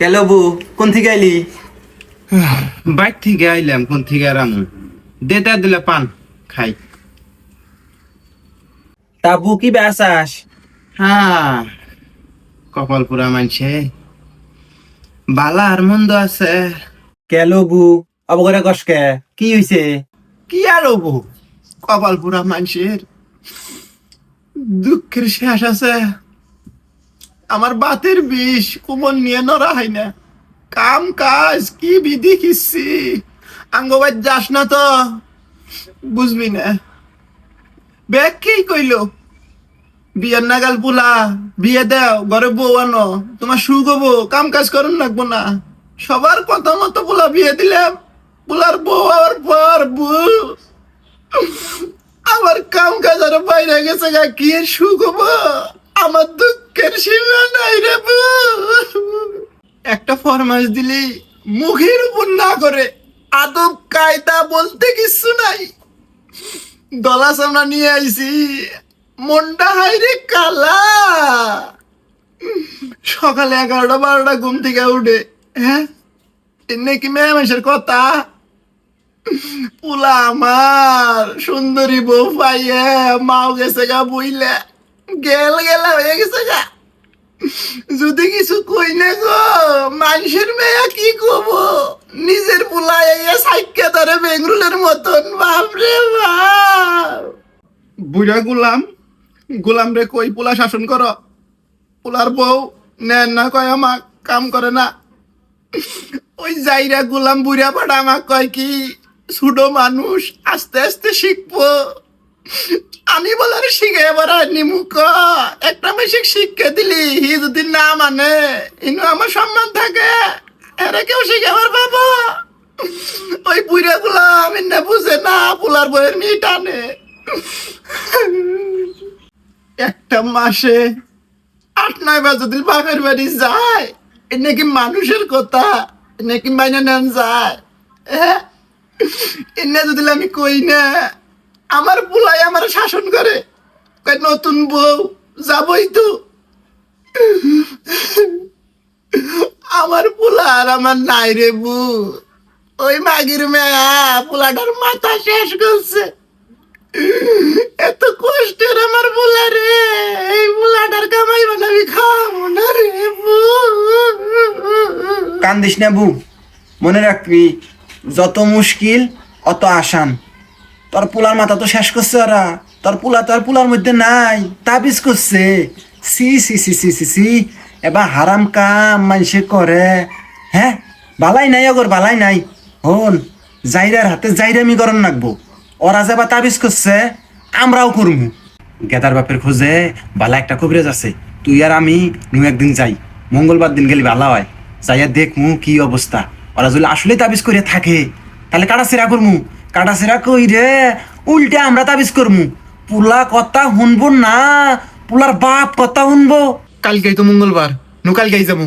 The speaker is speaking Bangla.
কেলো বু কোন থেকে আইলি? বাইক থেকে আইলাম কোন থেকে আরামু দে দে দিলে পান খাই। তা বু কি বেসাস হ্যাঁ কপাল পুরা মানছে। বালা আর মন্দ আছে। কেলো বু অবগরে কসকে কি? হইছে? কি আর বু কপাল পুরা মানুষের দুঃখের শেষ আছে। আমার বাতের বিষ কুমন নিয়ে নরা হয় না। কাম কাজ, কি বিধি কিসছি আঙ্গবাজ যাস না তো, বুঝবি না। ব্যাগ কি কইল? বিয়ের নাগাল পোলা, বিয়ে দাও, ঘরে বউ আনো, তোমার সুখ হব, কাম কাজ করুন লাগবো না। সবার কথা মতো পোলা বিয়ে দিলাম পোলার বউ আর পর বউ আমার কাম কাজ আর বাইরে গেছে গা, কি সুখ হব? আমার দুঃখের সীমা নাই রে। একটা ফরমাস দিলি মুখের উপর না করে। আদব কায়দা বলতে কিছু নাই। দলা সামনা নিয়ে আইছি। মনটা হাইরে কালা। সকালে এগারোটা বারোটা ঘুম থেকে উঠে হ্যাঁ? এনে কি মেয়ের কথা? পুলা আমার, সুন্দরী বউ পাইয়ে, মাও গেছে গা বইলে। গেল, গেলা, হয়ে গেছে গা। যদি কিছু কই না গো, মানুষের মেয়া কি কব নিজের পুলা এই সাইকে ধরে বেঙ্গরুলের মতন বাপরে বাপ। বুড়া গুলাম গুলাম রে কই পোলা শাসন কর? পোলার বউ নেন না কয় আমাক, কাম করে না। ওই যাইরা গুলাম বুড়া পাড়া আমাক কয় কি, ছোট মানুষ আস্তে আস্তে শিখব। আমি বলার শিখে এবার নিমুখ একটা মেশিক শিক্ষা দিলি, হি যদি না মানে ইনু আমার সম্মান থাকে। এরা কেউ শিখে আমার বাবা। ওই বুড়া গুলা আমি না বুঝে না, পোলার বইয়ের মেয়ে টানে। একটা মাসে আট, নয় বার যদি বাপের বাড়ি যায়, এ নাকি মানুষের কথা নাকি মাইনে নেন যায়। এনে যদি আমি কই না আমার বুলাই আমার শাসন করে। নতুন বউ, যাবই তো। আমার পোলা আর আমার নাই রে বু ওই মাগির মেয়া পোলাটার মাথা শেষ করছে। এত কষ্টের আমার পোলা রে, এই কামাই বানাবি খাব না রে বু কান্দিস না বু মনে রাখবি, যত মুশকিল অত আসান। তোর পোলার মাথা তো শেষ করছে ওরা। তোর পোলা তোর পোলার মধ্যে নাই, তাবিজ করছে। সি সি সি সি সি সি, এবার হারাম কাম মানুষে করে। হ্যাঁ? বালাই নাই অগর বালাই নাই। হন, জাইরার হাতে জাইরামি গরম নাকবো। ওরা যাবা তাবিজ করছে, আমরাও করমু। গেদার বাপের খোঁজে বালা একটা কবিরাজ আছে। তুই আর আমি নু একদিন যাই। মঙ্গলবার দিন গেলি ভালো হয়। যাইয়া দেখমু কি অবস্থা। ওরা যদি আসলে তাবিজ করে থাকে, তাহলে কাটা সেরা করমু? কাটা সেরা কই রে? উল্টে আমরা তাবিজ করমু। পুলা কথা শুনব না, পুলার বাপ কথা শুনব। কালকেই তো মঙ্গলবার, নু কালকেই যাব।